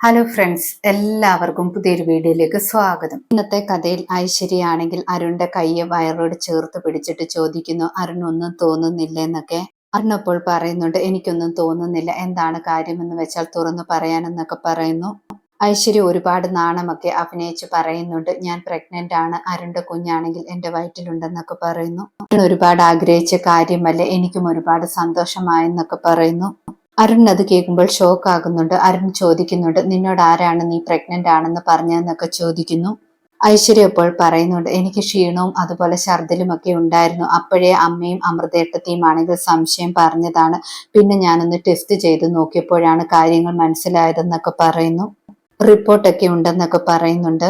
Hello friends എല്ലാവർക്കും പുതിയൊരു വീഡിയോയിലേക്ക് സ്വാഗതം. ഇന്നത്തെ കഥയിൽ ഐശ്വര്യയാണെങ്കിൽ അരുണിന്റെ കയ്യെ വയറോട് ചേർത്ത് പിടിച്ചിട്ട് ചോദിക്കുന്നു അരുണൊന്നും തോന്നുന്നില്ല? എന്നൊക്കെ. അരുണപ്പോൾ പറയുന്നുണ്ട് എനിക്കൊന്നും തോന്നുന്നില്ല. എന്താണ് കാര്യമെന്ന് വെച്ചാൽ തുറന്നു പറയാനെന്നൊക്കെ പറയുന്നു. ഐശ്വര്യ ഒരുപാട് നാണമൊക്കെ അഭിനയിച്ച് പറയുന്നുണ്ട് ഞാൻ പ്രഗ്നന്റ് ആണ്. അരുണിന്റെ കുഞ്ഞാണെങ്കിൽ എന്റെ വയറ്റിലുണ്ടെന്നൊക്കെ പറയുന്നു. അരുൺ ഒരുപാട് ആഗ്രഹിച്ച കാര്യമല്ലേ? എനിക്കും ഒരുപാട് സന്തോഷമായെന്നൊക്കെ പറയുന്നു. അരുൺ അത് കേൾക്കുമ്പോൾ ഷോക്ക് ആകുന്നുണ്ട് അരുൺ ചോദിക്കുന്നുണ്ട് നിന്നോട് ആരാണ് നീ പ്രഗ്നന്റ് ആണെന്ന് പറഞ്ഞെന്നൊക്കെ ചോദിക്കുന്നു. ഐശ്വര്യ ഇപ്പോൾ പറയുന്നുണ്ട് എനിക്ക് ക്ഷീണവും അതുപോലെ ഛർദിലും ഒക്കെ ഉണ്ടായിരുന്നു. അപ്പോഴേ അമ്മയും അമൃതേട്ടത്തെയും ആണെങ്കിൽ സംശയം പറഞ്ഞതാണ്. പിന്നെ ഞാനൊന്ന് ടെസ്റ്റ് ചെയ്ത് നോക്കിയപ്പോഴാണ് കാര്യങ്ങൾ മനസ്സിലായതെന്നൊക്കെ പറയുന്നു. റിപ്പോർട്ടൊക്കെ ഉണ്ടെന്നൊക്കെ പറയുന്നുണ്ട്.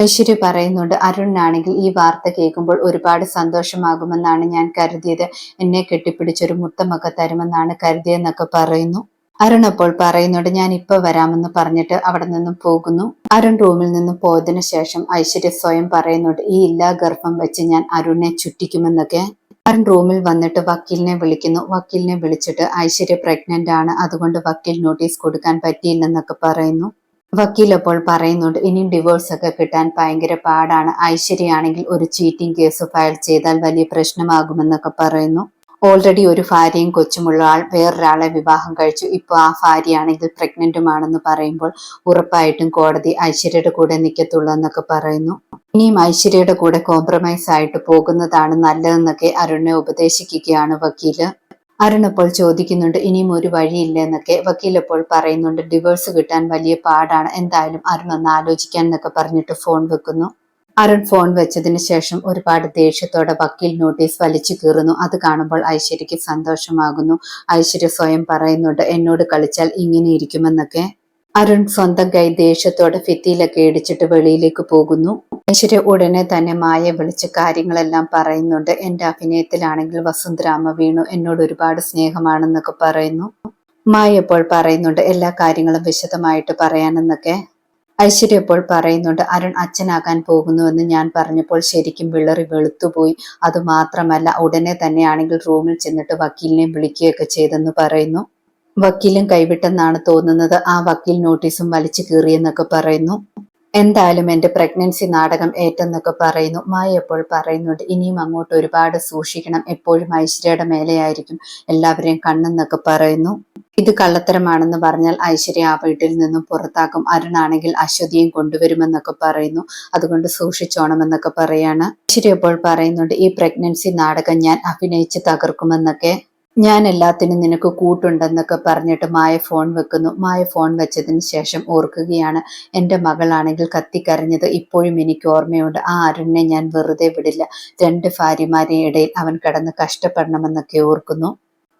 ഐശ്വര്യ പറയുന്നുണ്ട് അരുണിനാണെങ്കിൽ ഈ വാർത്ത കേൾക്കുമ്പോൾ ഒരുപാട് സന്തോഷമാകുമെന്നാണ് ഞാൻ കരുതിയത്. എന്നെ കെട്ടിപ്പിടിച്ചൊരു മുത്തമൊക്കെ തരുമെന്നാണ് കരുതിയെന്നൊക്കെ പറയുന്നു. അരുൺ അപ്പോൾ പറയുന്നുണ്ട് ഞാൻ ഇപ്പൊ വരാമെന്ന് പറഞ്ഞിട്ട് അവിടെ നിന്നും പോകുന്നു. അരുൺ റൂമിൽ നിന്നും പോയതിനു ശേഷം ഐശ്വര്യ സ്വയം പറയുന്നുണ്ട് ഈ ഇല്ലാ ഗർഭം വെച്ച് ഞാൻ അരുണിനെ ചുറ്റിക്കുമെന്നൊക്കെ. അരുൺ റൂമിൽ വന്നിട്ട് വക്കീലിനെ വിളിക്കുന്നു. വക്കീലിനെ വിളിച്ചിട്ട് ഐശ്വര്യ പ്രഗ്നന്റ് ആണ്. അതുകൊണ്ട് വക്കീൽ നോട്ടീസ് കൊടുക്കാൻ പറ്റിയില്ലെന്നൊക്കെ പറയുന്നു. വക്കീൽ അപ്പോൾ പറയുന്നുണ്ട് ഇനിയും ഡിവോഴ്സ് ഒക്കെ കിട്ടാൻ ഭയങ്കര പാടാണ്. ഐശ്വര്യയാണെങ്കിൽ ഒരു ചീറ്റിംഗ് കേസ് ഫയൽ ചെയ്താൽ വലിയ പ്രശ്നമാകുമെന്നൊക്കെ പറയുന്നു. ഓൾറെഡി ഒരു ഭാര്യയും കൊച്ചുമുള്ള ആൾ വേറൊരാളെ വിവാഹം കഴിച്ചു. ഇപ്പോൾ ആ ഭാര്യയാണെങ്കിൽ പ്രഗ്നന്റുമാണെന്ന് പറയുമ്പോൾ ഉറപ്പായിട്ടും കോടതി ഐശ്വര്യയുടെ കൂടെ നിൽക്കത്തുള്ളൂ എന്നൊക്കെ പറയുന്നു. ഇനിയും ഐശ്വര്യയുടെ കൂടെ കോംപ്രമൈസ് ആയിട്ട് പോകുന്നതാണ് നല്ലതെന്നൊക്കെ അരുണിനെ ഉപദേശിക്കുകയാണ് വക്കീൽ. അരുൺ അപ്പോൾ ചോദിക്കുന്നുണ്ട് ഇനിയും ഒരു വഴിയില്ല എന്നൊക്കെ. വക്കീൽ അപ്പോൾ പറയുന്നുണ്ട് ഡിവോഴ്സ് കിട്ടാൻ വലിയ പാടാണ്. എന്തായാലും അരുൺ ഒന്ന് ആലോചിക്കാൻ എന്നൊക്കെ പറഞ്ഞിട്ട് ഫോൺ വെക്കുന്നു. അരുൺ ഫോൺ വെച്ചതിന് ശേഷം ഒരുപാട് ദേഷ്യത്തോടെ വക്കീൽ നോട്ടീസ് വലിച്ചു കീറുന്നു. അത് കാണുമ്പോൾ ഐശ്വര്യക്ക് സന്തോഷമാകുന്നു. ഐശ്വര്യ സ്വയം പറയുന്നുണ്ട് എന്നോട് കളിച്ചാൽ ഇങ്ങനെ ഇരിക്കുമെന്നൊക്കെ. അരുൺ സ്വന്തം കൈ ദേഷ്യത്തോടെ ഫിത്തിയിലൊക്കെ ഇടിച്ചിട്ട് വെളിയിലേക്ക് പോകുന്നു. ഐശ്വര്യ ഉടനെ തന്നെ മായ വിളിച്ച് കാര്യങ്ങളെല്ലാം പറയുന്നുണ്ട്. എന്റെ അഭിനയത്തിലാണെങ്കിൽ വസുന്ധരാമ വീണു. എന്നോട് ഒരുപാട് സ്നേഹമാണെന്നൊക്കെ പറയുന്നു. മായ ഇപ്പോൾ പറയുന്നുണ്ട് എല്ലാ കാര്യങ്ങളും വിശദമായിട്ട് പറയാനെന്നൊക്കെ. ഐശ്വര്യ ഇപ്പോൾ പറയുന്നുണ്ട് അരുൺ അച്ഛനാകാൻ പോകുന്നുവെന്ന് ഞാൻ പറഞ്ഞപ്പോൾ ശരിക്കും വിളറി വെളുത്തുപോയി. അതുമാത്രമല്ല ഉടനെ തന്നെയാണെങ്കിൽ റൂമിൽ ചെന്നിട്ട് വക്കീലിനെ വിളിക്കുകയൊക്കെ ചെയ്തെന്ന് പറയുന്നു. വക്കീലും കൈവിട്ടെന്നാണ് തോന്നുന്നത്. ആ വക്കീൽ നോട്ടീസും വലിച്ചു കീറിയെന്നൊക്കെ പറയുന്നു. എന്തായാലും എന്റെ പ്രഗ്നൻസി നാടകം ഏറ്റെന്നൊക്കെ പറയുന്നു. മായ എപ്പോൾ പറയുന്നുണ്ട് ഇനിയും അങ്ങോട്ട് ഒരുപാട് സൂക്ഷിക്കണം. എപ്പോഴും ഐശ്വര്യയുടെ മേലെയായിരിക്കും എല്ലാവരെയും കണ്ണെന്നൊക്കെ പറയുന്നു. ഇത് കള്ളത്തരമാണെന്ന് പറഞ്ഞാൽ ഐശ്വര്യ ആ വീട്ടിൽ നിന്നും പുറത്താക്കും. അരുണാണെങ്കിൽ അശ്വതിയും കൊണ്ടുവരുമെന്നൊക്കെ പറയുന്നു. അതുകൊണ്ട് സൂക്ഷിച്ചോണമെന്നൊക്കെ പറയാണ്. ഐശ്വര്യ എപ്പോൾ പറയുന്നുണ്ട് ഈ പ്രഗ്നൻസി നാടകം ഞാൻ അഭിനയിച്ച് തകർക്കുമെന്നൊക്കെ. ഞാൻ എല്ലാത്തിനും നിനക്ക് കൂട്ടുണ്ടെന്നൊക്കെ പറഞ്ഞിട്ട് മായ ഫോൺ വെക്കുന്നു. മായ ഫോൺ വെച്ചതിന് ശേഷം ഓർക്കുകയാണ്. എന്റെ മകളാണെങ്കിൽ കത്തിക്കരഞ്ഞത് ഇപ്പോഴും എനിക്ക് ഓർമ്മയുണ്ട്. ആ അരുണിനെ ഞാൻ വെറുതെ വിടില്ല. രണ്ട് ഭാര്യമാരുടെ ഇടയിൽ അവൻ കിടന്ന് കഷ്ടപ്പെടണമെന്നൊക്കെ ഓർക്കുന്നു.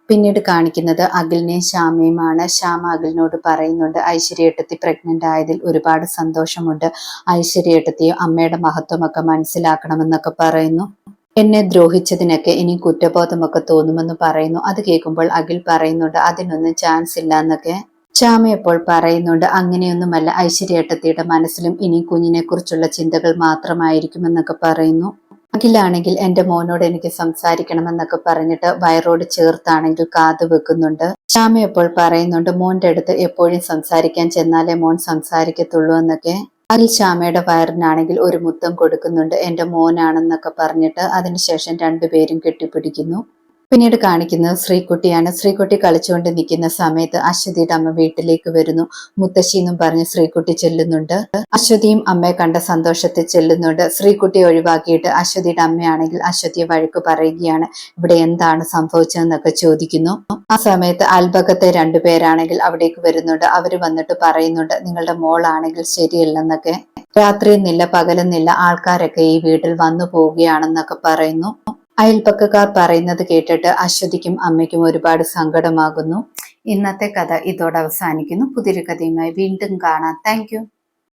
പിന്നീട് കാണിക്കുന്നത് അഖിലിനെയും ശ്യാമയുമാണ്. ശ്യാമ അഖിലിനോട് പറയുന്നുണ്ട് ഐശ്വര്യേട്ടത്തി പ്രഗ്നന്റ് ആയതിൽ ഒരുപാട് സന്തോഷമുണ്ട്. ഐശ്വര്യട്ടത്തിയും അമ്മയുടെ മഹത്വമൊക്കെ മനസ്സിലാക്കണമെന്നൊക്കെ പറയുന്നു. എന്നെ ദ്രോഹിച്ചതിനൊക്കെ ഇനി കുറ്റബോധമൊക്കെ തോന്നുമെന്ന് പറയുന്നു. അത് കേൾക്കുമ്പോൾ അഖിൽ പറയുന്നുണ്ട് അതിനൊന്നും ചാൻസ് ഇല്ല എന്നൊക്കെ. ശ്യാമ എപ്പോൾ പറയുന്നുണ്ട് അങ്ങനെയൊന്നുമല്ല ഐശ്വര്യേട്ടത്തിയുടെ മനസ്സിലും ഇനി കുഞ്ഞിനെ കുറിച്ചുള്ള ചിന്തകൾ മാത്രമായിരിക്കുമെന്നൊക്കെ പറയുന്നു. അഖിലാണെങ്കിൽ എന്റെ മോനോട് എനിക്ക് സംസാരിക്കണമെന്നൊക്കെ പറഞ്ഞിട്ട് വയറോട് ചേർത്താണെങ്കിൽ കാതു വെക്കുന്നുണ്ട് ചാമയപ്പോൾ പറയുന്നുണ്ട് മോന്റെ അടുത്ത് എപ്പോഴും സംസാരിക്കാൻ ചെന്നാലേ മോൻ സംസാരിക്കത്തുള്ളൂ എന്നൊക്കെ. അതിൽ ശ്യാമയുടെ വയറിനാണെങ്കിൽ ഒരു മുത്തം കൊടുക്കുന്നുണ്ട്. എന്റെ മോനാണെന്നൊക്കെ പറഞ്ഞിട്ട് അതിനുശേഷം രണ്ടുപേരും കെട്ടിപ്പിടിക്കുന്നു. പിന്നീട് കാണിക്കുന്നത് ശ്രീകുട്ടിയാണ്. ശ്രീകുട്ടി കളിച്ചുകൊണ്ട് നിൽക്കുന്ന സമയത്ത് അശ്വതിയുടെ അമ്മ വീട്ടിലേക്ക് വരുന്നു. മുത്തശ്ശി എന്നും പറഞ്ഞ് ശ്രീകുട്ടി ചെല്ലുന്നുണ്ട്. അശ്വതിയും അമ്മയെ കണ്ട സന്തോഷത്തിൽ ചെല്ലുന്നുണ്ട്. ശ്രീകുട്ടി ഒഴിവാക്കിയിട്ട് അശ്വതിയുടെ അമ്മയാണെങ്കിൽ അശ്വതിയെ വഴക്ക് പറയുകയാണ്. ഇവിടെ എന്താണ് സംഭവിച്ചതെന്നൊക്കെ ചോദിക്കുന്നു. ആ സമയത്ത് അൽബകത്തെ രണ്ടുപേരാണെങ്കിൽ അവിടേക്ക് വരുന്നുണ്ട്. അവർ വന്നിട്ട് പറയുന്നുണ്ട് നിങ്ങളുടെ മോളാണെങ്കിൽ ശരിയല്ലെന്നൊക്കെ. രാത്രിയെന്നില്ല പകലെന്നില്ല ആൾക്കാരൊക്കെ ഈ വീട്ടിൽ വന്നു പോവുകയാണെന്നൊക്കെ പറയുന്നു. അയൽപ്പക്കക്കാർ പറയുന്നത് കേട്ടിട്ട് അശ്വതിക്കും അമ്മയ്ക്കും ഒരുപാട് സങ്കടമാകുന്നു. ഇന്നത്തെ കഥ ഇതോടെ അവസാനിക്കുന്നു. പുതിയൊരു കഥയുമായി വീണ്ടും കാണാം. താങ്ക്